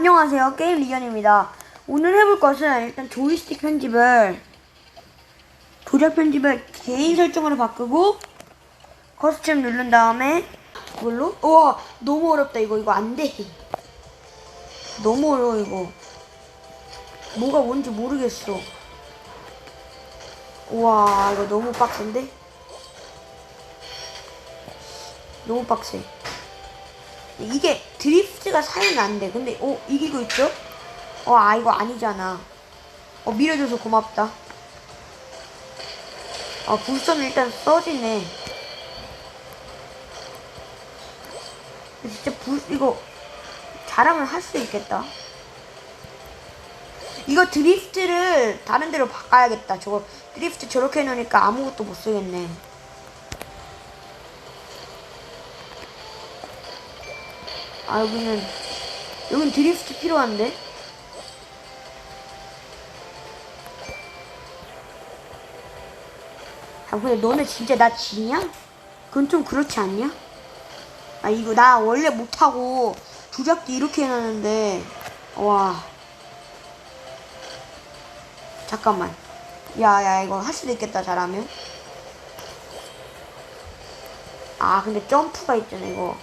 안녕하세요. 게임 리견입니다. 오늘 해볼 것은 일단 조이스틱 편집을 조작 편집을 개인 설정으로 바꾸고 커스텀 누른 다음에 그걸로 우와 너무 어렵다 이거 이거 안 돼. 너무 어려워 이거. 뭐가 뭔지 모르겠어. 우와 이거 너무 빡센데? 너무 빡세. 이게 드리프트가 사용이 안 돼. 근데 어 이기고 있죠? 어 아 이거 아니잖아. 어 밀어줘서 고맙다. 아 불선 일단 써지네. 진짜 불 이거 잘하면 할 수 있겠다. 이거 드리프트를 다른 데로 바꿔야겠다. 저거 드리프트 저렇게 해놓으니까 아무것도 못 쓰겠네. 아 여기는 여긴 드리프트 필요한데? 아 근데 너네 진짜 나 지냐? 그건 좀 그렇지 않냐? 아 이거 나 원래 못하고 조작도 이렇게 해놨는데 와. 잠깐만. 야야 이거 할 수도 있겠다 잘하면. 아 근데 점프가 있잖아 이거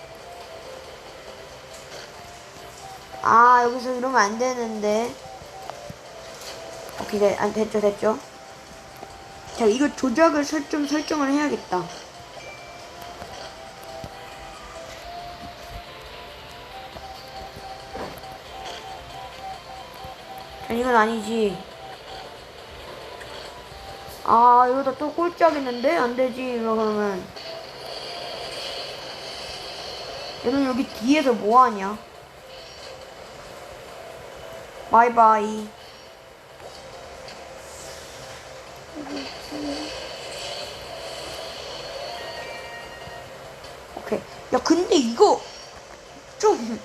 아 여기서 이러면 안 되는데. 오케이 네, 안 됐죠 됐죠. 자 이거 조작을 설정 설정을 해야겠다. 자 이건 아니지. 아 이러다 또 꼴짝이는데? 안 되지 이거 그러면. 얘는 여기 뒤에서 뭐 하냐 바이바이. 오케이. 야, 근데 이거 좀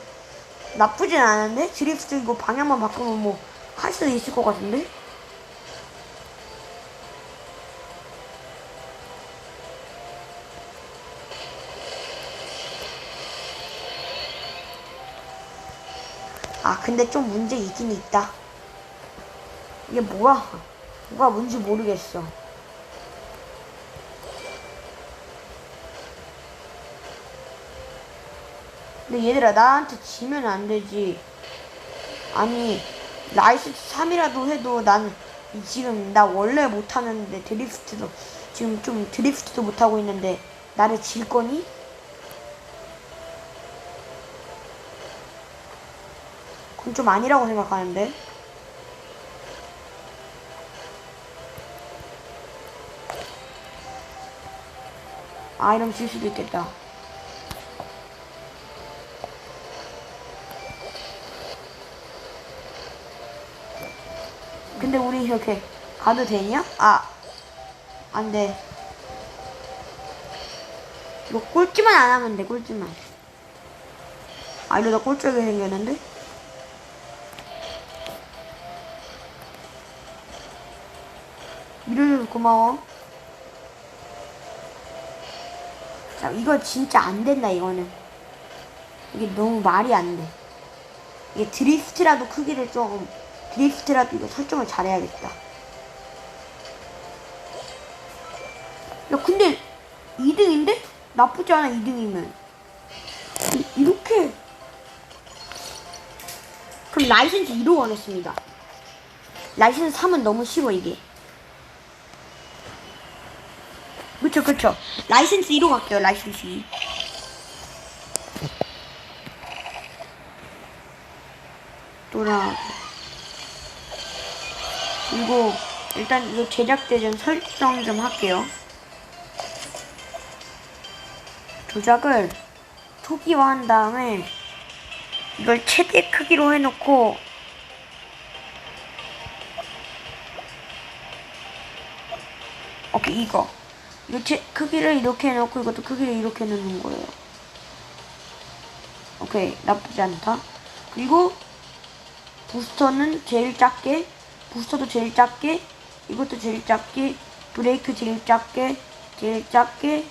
나쁘진 않은데? 드리프트 이거 방향만 바꾸면 뭐 할 수도 있을 것 같은데? 아 근데 좀 문제 있긴 있다. 이게 뭐야? 뭐가 뭔지 모르겠어. 근데 얘들아 나한테 지면 안 되지. 아니 라이센스 3이라도 해도 난 지금 나 원래 못하는데 드리프트도 지금 좀 드리프트도 못하고 있는데 나를 질 거니? 그건 좀 아니라고 생각하는데. 아, 이러면 질 수도 있겠다. 근데 우리 이렇게 가도 되냐? 아, 안 돼. 이거 꼴찌만 안 하면 돼, 꼴찌만. 아, 이러다 꼴찌하게 생겼는데? 고마워. 자, 이거 진짜 안 된다, 이거는. 이게 너무 말이 안 돼. 이게 드리프트라도 크기를 좀, 드리프트라도 이거 설정을 잘해야겠다. 야, 근데 2등인데? 나쁘지 않아, 2등이면. 이, 이렇게. 그럼 라이센스 2로 가겠습니다. 라이센스 3은 너무 쉬워, 이게. 그쵸 그쵸. 라이센스 2로 갈게요 라이센스. 2 돌아. 그리고 일단 이거 제작대 좀 설정 좀 할게요. 조작을 초기화한 다음에 이걸 최대 크기로 해놓고 오케이 이거 이렇게 크기를 이렇게 해놓고 이것도 크기를 이렇게 해놓는 거예요. 오케이 나쁘지 않다. 그리고 부스터는 제일 작게, 부스터도 제일 작게, 이것도 제일 작게, 브레이크 제일 작게, 제일 작게,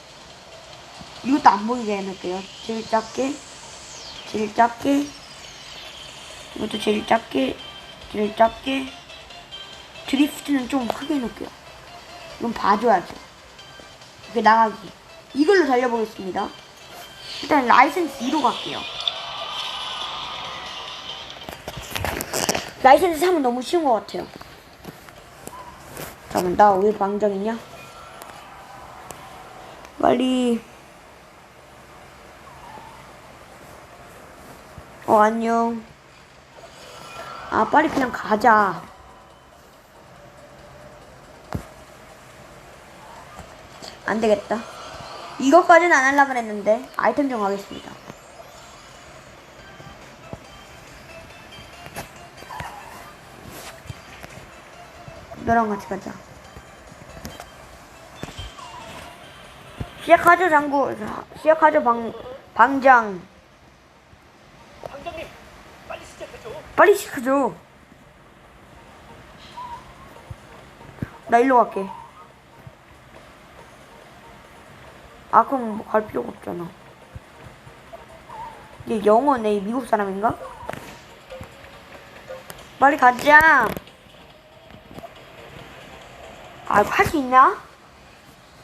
이것도 안 보이게 해놓을게요. 제일 작게, 제일 작게, 이것도 제일 작게, 제일 작게. 드리프트는 좀 크게 놓을게요. 이건 봐줘야죠. 이렇게 나가기. 이걸로 달려보겠습니다. 일단 라이센스 2로 갈게요. 라이센스 3은 너무 쉬운 것 같아요. 잠깐만, 나 왜 방정이냐? 빨리. 어, 안녕. 아, 빨리 그냥 가자. 안 되겠다. 이것까지는 안 하려고 했는데, 아이템 정하겠습니다. 너랑 같이 가자. 시작하죠, 장구. 시작하죠, 방, 방장. 방장님, 빨리 시작해줘. 빨리 시작하죠. 나 일로 갈게. 아, 그럼 뭐 갈 필요가 없잖아. 얘 영어네, 미국 사람인가? 빨리 가자. 아, 할수 있나?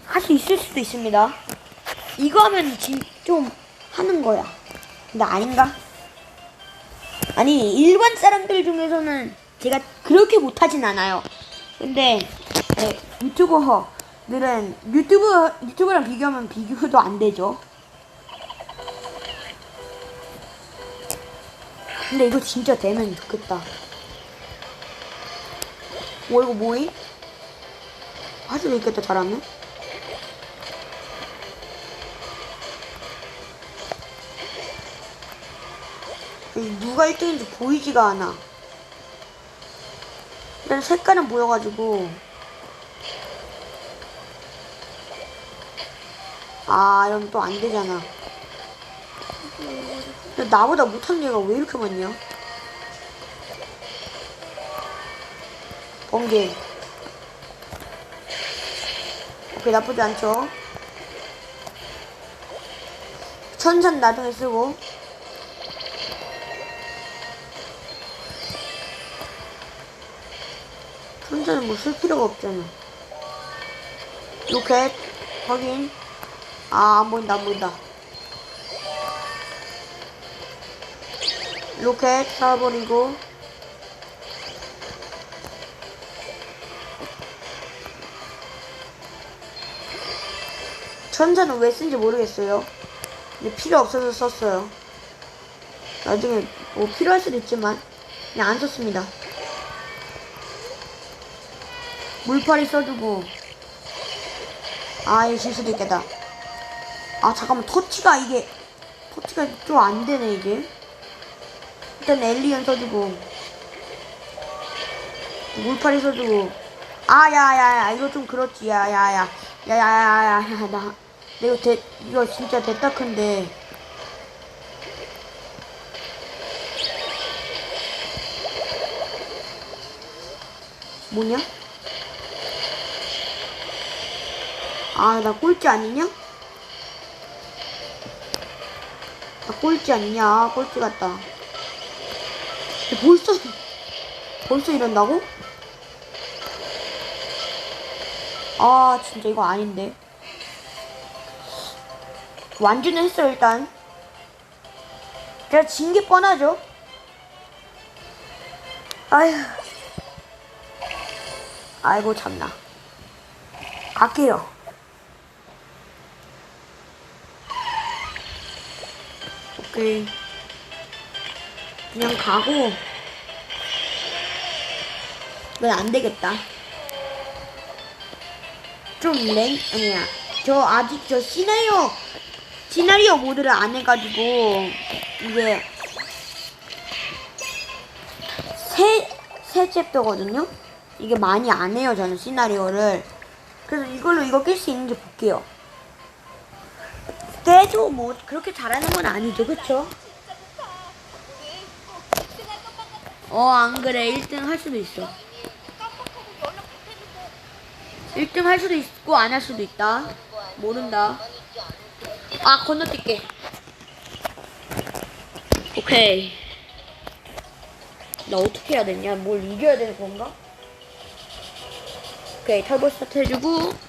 할 수 있을 수도 있습니다. 이거 하면 진, 좀 하는 거야. 근데 아닌가? 아니 일반 사람들 중에서는 제가 그렇게 못하진 않아요. 근데 네, 유튜버 들은 유튜브 유튜브랑 비교하면 비교도 안 되죠. 근데 이거 진짜 되면 좋겠다. 뭐 이거 뭐임? 할 수도 있겠다 잘하면. 이 누가 1등인지 보이지가 않아. 일단 색깔은 보여가지고. 아, 이러면 또 안 되잖아. 나보다 못한 얘가 왜 이렇게 많냐? 번개. 오케이, 나쁘지 않죠? 천산 나중에 쓰고. 혼자는 뭐 쓸 필요가 없잖아. 로켓 확인. 아, 안 보인다, 안 보인다. 로켓 쏴버리고. 천사는 왜 쓴지 모르겠어요. 근데 필요 없어서 썼어요. 나중에 뭐 필요할 수도 있지만 그냥 안 썼습니다. 물파리 써주고 아 이거 질 수도 있겠다 아 잠깐만. 터치가 이게 터치가 좀 안 되네 이게. 일단 엘리언 써주고. 물파리 써주고. 아 야야야 이거 좀 그렇지. 야야야. 야야야야 나 이거 대, 이거 진짜 됐다 큰데. 뭐냐? 아, 나 꼴찌 아니냐? 나 꼴찌 아니냐? 아, 꼴찌 같다. 벌써, 벌써 이런다고? 아, 진짜 이거 아닌데. 완주는 했어요, 일단. 제가 진 게 뻔하죠? 아휴. 아이고, 참나. 갈게요. 오케이. 그냥 가고. 이건 안 되겠다. 좀 랭, 아니야. 저 아직 저 시나리오, 시나리오 모드를 안 해가지고, 이게, 세, 세 챕터거든요? 이게 많이 안 해요, 저는 시나리오를. 그래서 이걸로 이거 깰 수 있는지 볼게요. 깨도 뭐 그렇게 잘하는 건 아니죠, 그쵸? 어, 안 그래. 1등 할 수도 있어. 1등 할 수도 있고, 안 할 수도 있다. 모른다. 아, 건너뛸게. 오케이. 나 어떻게 해야 되냐? 뭘 이겨야 되는 건가? 오케이, 털보 스타트 해주고,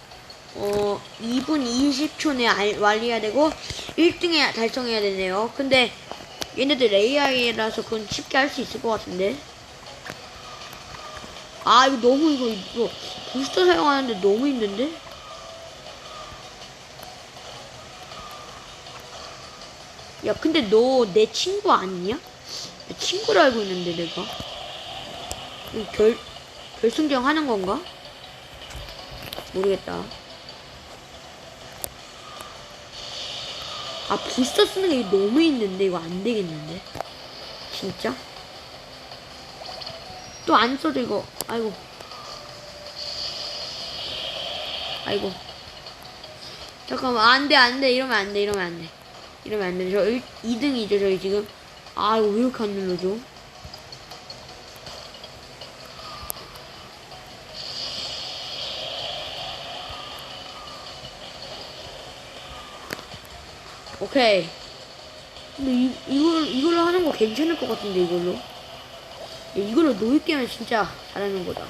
어, 2분 20초 내에 알- 완료해야 되고, 1등에 달성해야 되네요. 근데, 얘네들 AI라서 그건 쉽게 할 수 있을 것 같은데. 아, 이거 너무, 이거, 이거, 부스터 사용하는데 너무 힘든데? 야, 근데 너 내 친구 아니냐? 내 친구로 알고 있는데, 내가. 결, 결승전 하는 건가? 모르겠다. 아, 부스터 쓰는 게 너무 있는데, 이거 안 되겠는데? 진짜? 또 안 써도 이거, 아이고. 아이고. 잠깐만, 안 돼, 안 돼. 이러면 안 돼, 이러면 안 돼. 이러면 안 돼. 저 1, 2등이죠, 저희 지금. 아, 이거 왜 이렇게 안 눌러줘? 오케이. 근데 이, 이걸, 이걸로 하는 거 괜찮을 것 같은데, 이걸로. 야, 이걸로 노이게 하면 진짜 잘하는 거다.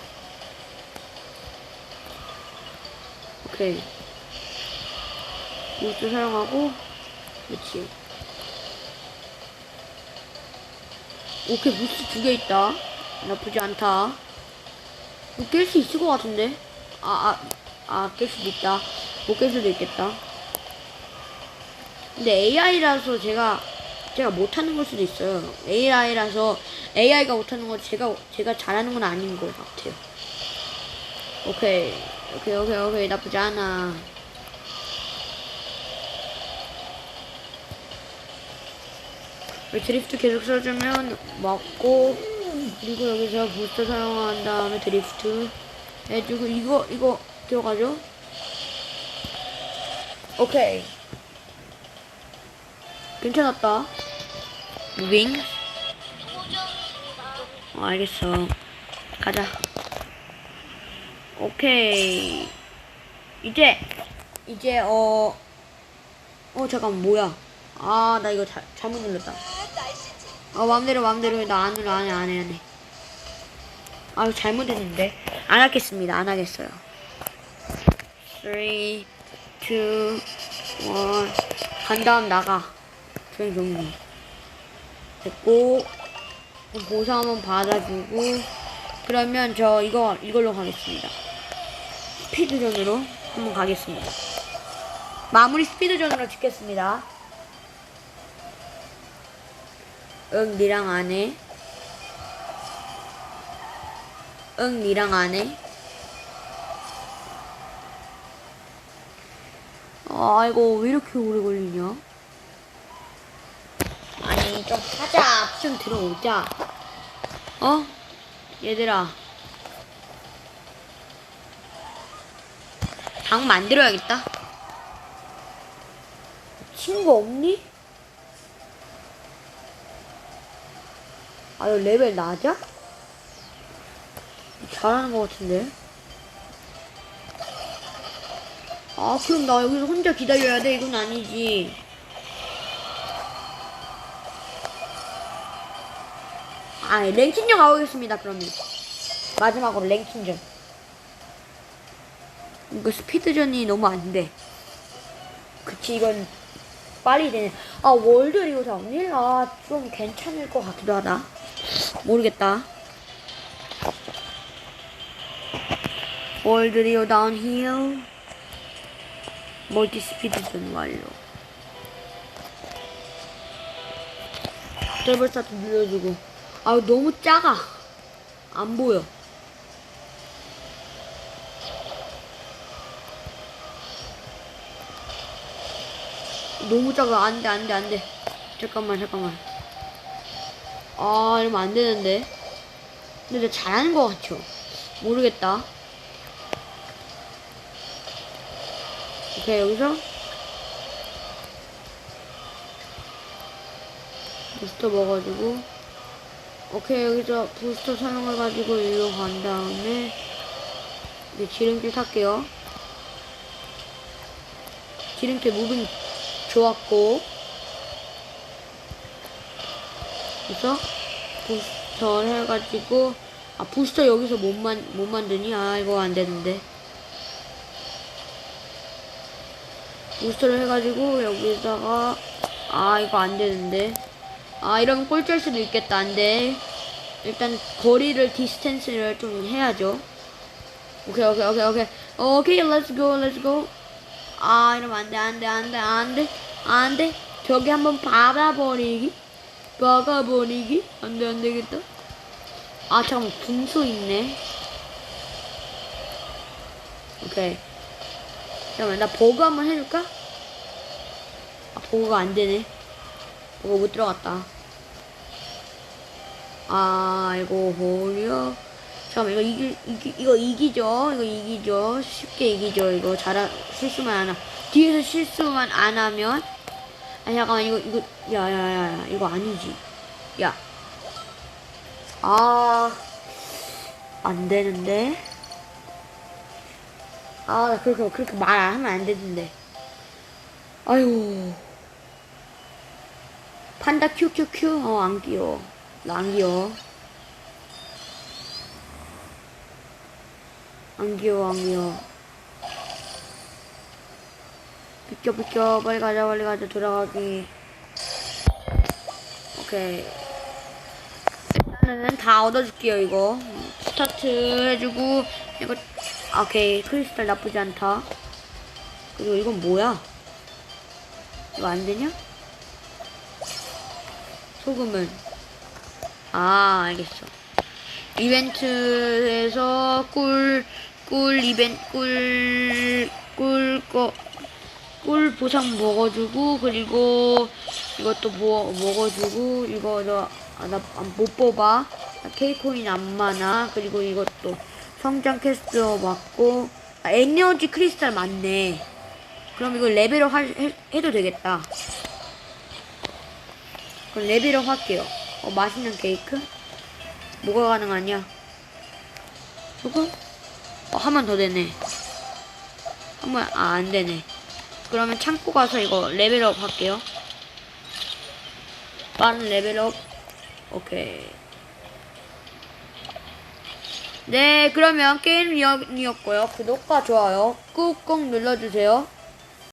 오케이. 이것도 사용하고, 그렇지. 오케이, 부스 두 개 있다. 나쁘지 않다. 깰 수 있을 것 같은데? 아, 아, 아, 깰 수도 있다. 못 깰 수도 있겠다. 근데 AI라서 제가, 제가 못하는 걸 수도 있어요. AI라서, AI가 못하는 거 제가, 제가 잘하는 건 아닌 것 같아요. 오케이. 오케이, 오케이, 오케이. 나쁘지 않아. 드리프트 계속 써주면 먹고 그리고 여기서 부스터 사용한 다음에 드리프트 해주고 이거 이거 들어가죠? 오케이 괜찮았다. 무빙 어, 알겠어. 가자. 오케이. 이제! 이제 어 어 잠깐 뭐야? 아 나 이거 자, 잘못 눌렀다. 어 맘대로 맘대로. 나 안 눌러 안해 안해 안해. 아 잘못했는데? 안 하겠습니다. 안 하겠어요. 3 2 1간 다음 나가 조용 종료 됐고 보상 한번 받아주고 그러면 저 이거 이걸로 가겠습니다. 스피드전으로 한번 가겠습니다. 마무리 스피드전으로 짓겠습니다. 응 니랑 안해. 응 니랑 안해. 아 이거 왜 이렇게 오래 걸리냐 아니 좀 하자 좀 들어오자 어? 얘들아 방 만들어야겠다 친구 없니? 아, 너 레벨 낮아? 잘하는 것 같은데? 아, 그럼 나 여기서 혼자 기다려야 돼? 이건 아니지. 아, 랭킹전 가보겠습니다, 그러면. 마지막으로 랭킹전. 이거 스피드전이 너무 안 돼. 그치, 이건 빨리 되네. 아, 월드 리오 잡니? 아, 좀 괜찮을 것 같기도 하다. 모르겠다. 월드 리오 다운힐. 멀티 스피드전 완료. 더블 스타트 눌러주고. 아, 너무 작아. 안 보여. 너무 작아. 안 돼, 안 돼, 안 돼. 잠깐만, 잠깐만. 아, 이러면 안 되는데. 근데 잘하는 것 같죠? 모르겠다. 오케이, 여기서. 부스터 먹어가지고. 오케이, 여기서 부스터 사용해가지고 일로 간 다음에. 이제 지름길 탈게요. 지름길 무빙 좋았고. 그래서 부스 부스터 해가지고 아 부스터 여기서 못, 만, 못 만드니? 아 이거 안 되는데 부스터를 해가지고 여기다가 아 이거 안 되는데 아 이러면 꼴찌할 수도 있겠다. 안돼 일단 거리를 디스텐스를 좀 해야죠. 오케이 오케이 오케이 오케이. 오케이 렛츠 고 렛츠 고아 이러면 안돼 안돼 안돼 안돼 안돼. 저기 한번 박아버리기? 박아버리기? 안돼 안되겠다. 아 잠깐만 분수 있네. 오케이. 잠깐만 나 버그 한번 해줄까? 아 버그가 안되네 버그 못 들어갔다 아 이거 버려 잠깐만 이거 이기, 이기 이거 이기죠 이거 이기죠 쉽게 이기죠 이거 잘하 실수만 안 하. 뒤에서 실수만 안 하면 아니 잠깐만 이거 이거 야 야 야 야 이거 아니지 야 아, 안 되는데. 아, 나 그렇게, 그렇게 말 안 하면 안 되는데. 아유. 판다 큐큐큐? 어, 안 귀여워. 나 안 귀여워. 안 귀여워, 안 귀여워. 비켜, 비켜. 빨리 가자, 빨리 가자. 돌아가기. 오케이. 일단은 다 얻어줄게요 이거 스타트 해주고 이거 오케이 크리스탈 나쁘지 않다 그리고 이건 뭐야 이거 안 되냐 소금은 아 알겠어. 이벤트에서 꿀 꿀 이벤트 꿀꿀거 꿀 보상 먹어주고 그리고 이것도 뭐 먹어주고 이거 나못 뽑아. 나 K코인 안 많아. 그리고 이것도 성장 캐스터 맞고 아, 에너지 크리스탈 맞네. 그럼 이거 레벨업 할, 해, 해도 되겠다 그럼 레벨업 할게요 어 맛있는 케이크 뭐가 가능하냐 조금 어, 한번 더 되네 한 번 아 안 되네 그러면 창고 가서 이거 레벨업 할게요. 빠른 레벨업. 오케이. 네, 그러면 게임이었고요. 구독과 좋아요 꾹꾹 눌러주세요.